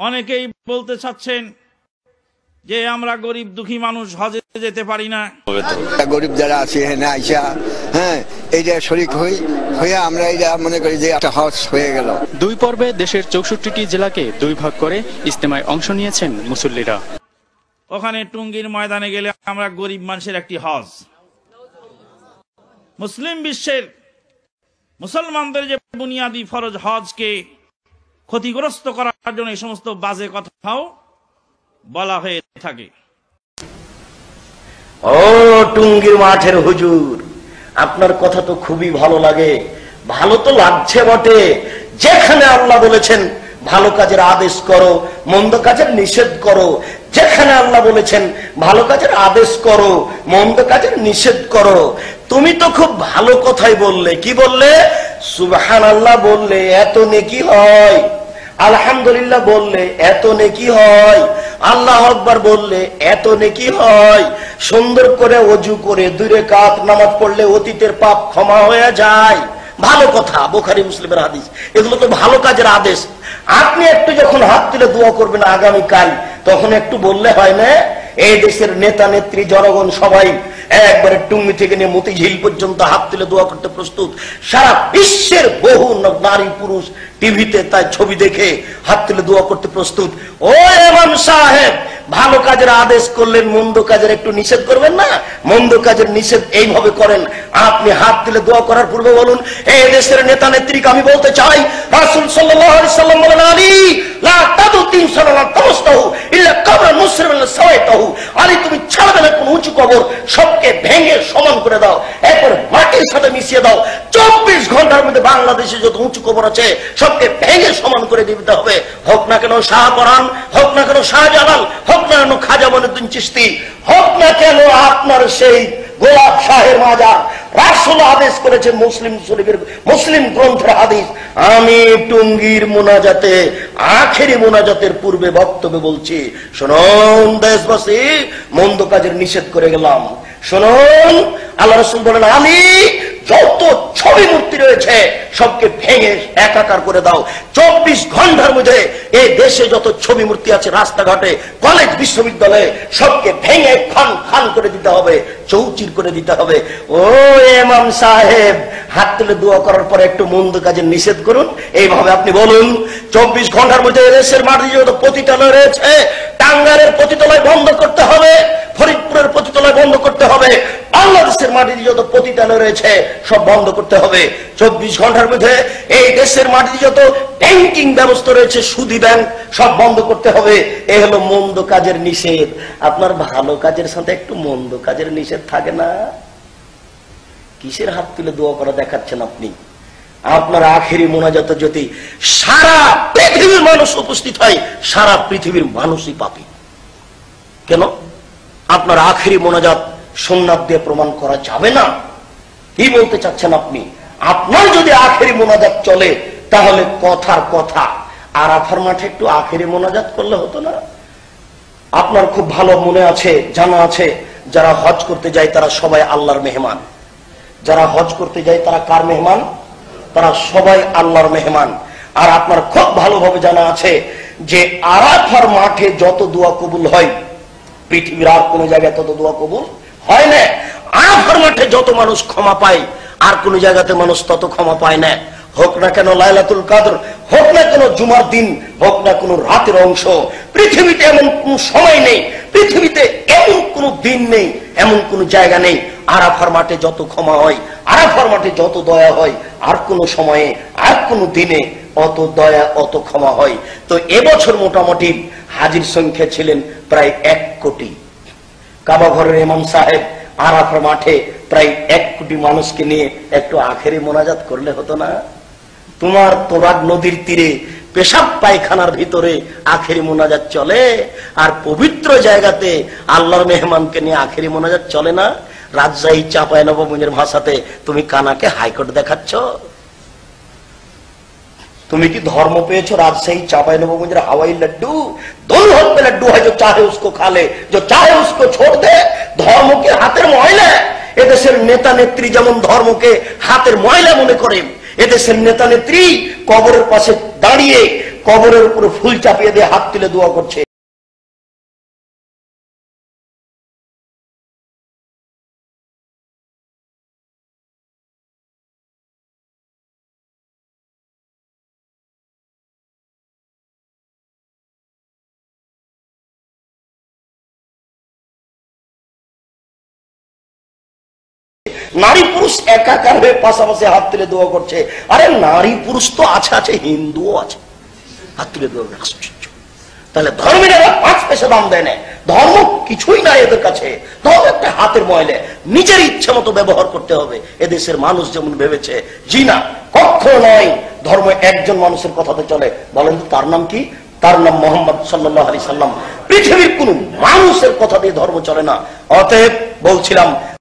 অনেকেই বলতে চাচ্ছেন যে আমরা গরিব দুঃখী মানুষ হজে যেতে পারি না। গরিব যারা আছে এখানে আইসা হ্যাঁ এইটা শরিক হই হয়ে আমরা এইটা মনে করি যে একটা হজ হয়ে গেল। দুই পর্বে দেশের চৌষট্টিটি জেলাকে দুই ভাগ করে ইজতেমায় অংশ নিয়েছেন মুসল্লিরা। ওখানে টুঙ্গির ময়দানে গেলে আমরা গরিব মানুষের একটি হজ। মুসলিম বিশ্বের মুসলমানদের যে বুনিয়াদি ফরজ হজকে ক্ষতিগ্রস্ত করার জন্য এই সমস্ত বাজে কথাও বলা হয়ে থাকে। ও টুঙ্গির মাঠের হুজুর, আপনার কথা তো খুবই ভালো লাগে। ভালো তো লাগছে বটে। যেখানে আল্লাহ বলেছেন, ভালো কাজের আদেশ করো, মন্দ কাজের নিষেধ করো। যেখানে আল্লাহ বলেছেন, ভালো কাজের আদেশ করো, মন্দ কাজের নিষেধ করো। তুমি তো খুব ভালো কথাই বললে। কি বললে? সুবহান আল্লাহ বললে, এত নেকি হয়। আলহামদুলিল্লাহ বললে, এত নেকি হয়। আল্লাহ আকবার বললে, এত নেকি হয়। সুন্দর করে অজু করে দূরে কাত নামাজ পড়লে অতীতের পাপ ক্ষমা হয়ে যায়। ভালো কথা, বোখারি মুসলিমের হাদিস। এগুলো তো ভালো কাজের আদেশ। আপনি একটু যখন হাত তুলে দোয়া করবেন আগামীকাল, তখন একটু বললে হয় না এই দেশের নেতা নেত্রী জনগণ সবাই একবারে টুঙ্গি থেকে নিয়ে মতিঝিল পর্যন্ত হাত তুলে দোয়া করতে প্রস্তুত। সারা বিশ্বের বহু নারী পুরুষ টিভিতে তাই ছবি দেখে হাত তুলে দোয়া করতে প্রস্তুত। ও এমাম সাহেব, ভালো কাজের আদেশ করলেন, মন্দ কাজের একটু নিষেধ করবেন না? মন্দ কাজের নিষেধ এইভাবে করেন। আপনি হাত তুলে দোয়া করার পূর্বে বলুন এই দেশের নেতা নেত্রীকে আমি বলতে চাই, রাসুল সাল্লাম বলেন, আলী লা তাদু তিন সালাম তামস্তাহু ইল্লা কবর মুসলিম সাওয়াইতাহু আলী তুমি ছাড়বে না কোন উঁচু কবর সবকে ভেঙে সমান করে দাও। এরপর মাটির সাথে মিশিয়ে দাও। চব্বিশ ঘণ্টার মধ্যে বাংলাদেশে যত উঁচু কবর আছে, সবকে ভেঙে সমান করে দিতে হবে। হোক না কেন শাহ পরান হোক না কেন শাহজালাল, হোক না কেন খাজা মনুদ্দিন চিস্তি হোক না কেন আপনার সেই গোলাপ শাহের মাজার। রাসুল আদেশ করেছে মুসলিম শরীফের মুসলিম গ্রন্থের হাদিস। আমি টুঙ্গির মোনাজাতে, আখেরি মোনাজাতের পূর্বে বক্তব্য বলছি, শুনুন দেশবাসী, মন্দ কাজের নিষেধ করে গেলাম। শুনুন, আল্লাহ রসুল বলেন, আমি যত ছবি মূর্তি রয়েছে, সবকে ভেঙে একাকার করে দাও। চব্বিশ ঘণ্টার মধ্যে এই দেশে যত ছবি মূর্তি আছে, রাস্তাঘাটে, কলেজ, বিশ্ববিদ্যালয়ে, সবকে ভেঙে খান খান করে দিতে হবে, চৌচির করে দিতে হবে। ও এমাম সাহেব, হাত তুলে দোয়া করার পরে একটু মন্দ কাজে নিষেধ করুন। এইভাবে আপনি বলুন, চব্বিশ ঘণ্টার মধ্যে দেশের মাটি যত পতিতালয় রয়েছে টাঙ্গারের পতিতালয় বন্ধ করতে হবে, ফরিদপুরের পতিতালয় বন্ধ করতে হবে বাংলাদেশের মাটিতে যত পতিতালয় রয়েছে, সব বন্ধ করতে হবে। চব্বিশ ঘণ্টার মধ্যে এই দেশের মাটিতে যত ব্যাংকিং ব্যবস্থা রয়েছে, সুদি ব্যাংক সব বন্ধ করতে হবে। এ হলো মন্দ কাজের নিষেধ। আপনার ভালো কাজের সাথে একটু মন্দ কাজের নিষেধ থাকে না? কিসের হাত তুলে দোয়া করা দেখাচ্ছেন আপনি? আপনার আখেরি মোনাজাত যদি সারা পৃথিবীর মানুষ উপস্থিত হয়, সারা পৃথিবীর মানুষই পাপি। কেন? আপনার আখেরি মোনাজাত সোমনাথ দিয়ে প্রমাণ করা যাবে না। কি বলতে চাচ্ছেন আপনি? আপনার যদি আখেরি মোনাজাত চলে, তাহলে কথার কথা। আর আফার মাঠে একটু আখেরি মোনাজাত করলে হতো না? আপনার খুব ভালো মনে আছে, জানা আছে, যারা হজ করতে যায় তারা সবাই আল্লাহর মেহমান। যারা হজ করতে যায় তারা কার মেহমান? তারা সবাই আল্লাহর মেহমান। আর আপনার খুব ভালোভাবে জানা আছে যে আরাফার মাঠে যত দোয়া কবুল হয়, পৃথিবীর আর কোনো জায়গায় তত দোয়া কবুল হয় না? আরাফার মাঠে যত মানুষ ক্ষমা পায়, আর কোন জায়গাতে মানুষ তত ক্ষমা পায় না। হোক না কেন লাইলাতুল কাদর, হোক না কেন জুমার দিন, হোক না কোন রাতের অংশ, পৃথিবীতে এমন কোন সময় নেই, পৃথিবীতে এমন কোন দিন নেই, এমন কোন জায়গা নেই, আরাফার মাঠে যত ক্ষমা হয়, আরাফার মাঠে যত দয়া হয়, আর কোন সময়ে, আর কোন দিনে অত দয়া, অত ক্ষমা হয়। তো এবছর মোটামুটি হাজির সংখ্যা ছিলেন প্রায় এক কোটি। কাবা ঘরের ইমাম সাহেব আরাফার মাঠে প্রায় এক কোটি মানুষকে নিয়ে একটু আখেরি মোনাজাত করলে হতো না? তোমার তোরাগ নদীর তীরে পেশাব পায়খানার ভিতরে আখেরি মোনাজাত চলে, আর পবিত্র জায়গাতে আল্লাহর মেহমানকে নিয়ে আখেরি মোনাজাত চলে না? রাজশাহী চাপায় নবমঞ্জের ভাষাতে তুমি কানাকে হাইকোর্ট দেখাচ্ছ? তুমি কি ধর্ম পেয়েছ? রাজশাহী, চাপাই নবগঞ্জের হাওয়াই লাড্ডু? দুলহন পে লাড্ডু হয় চাহে উসকো খালে। যে চাহে উসকো ছোট দে, ধর্মকে হাতের ময়লা। এদেশের নেতা নেত্রী যেমন ধর্মকে হাতের ময়লা মনে করেন এদেশের নেতা নেত্রী কবরের পাশে দাঁড়িয়ে কবরের উপরে ফুল চাপিয়ে দিয়ে হাত তুলে দোয়া করছে। নারী পুরুষ একাকার হয়ে পাশাপাশি হাত তুলে দোয়া করছে। আরে নারী পুরুষ তো আছে আছে, হিন্দুও আছে। হাত তুলে দোয়া আশ্চর্য। তাহলে ধর্মের পাঁচ পয়সা দাম দেয় না। ধর্ম কিছুই না এদের কাছে। ধর্ম একটা হাতের ময়লে। নিজের ইচ্ছে মতো ব্যবহার করতে হবে। এদেশের মানুষ যেমন ভেবেছে, জি না, কখনো নয়, ধর্ম একজন মানুষের কথাতে চলে। বলেন তার নাম কি? তার নাম মোহাম্মদ সাল্লাহ আলি সাল্লাম। পৃথিবীর কোন মানুষের কথা দিয়ে ধর্ম চলে না। অতএব বলছিলাম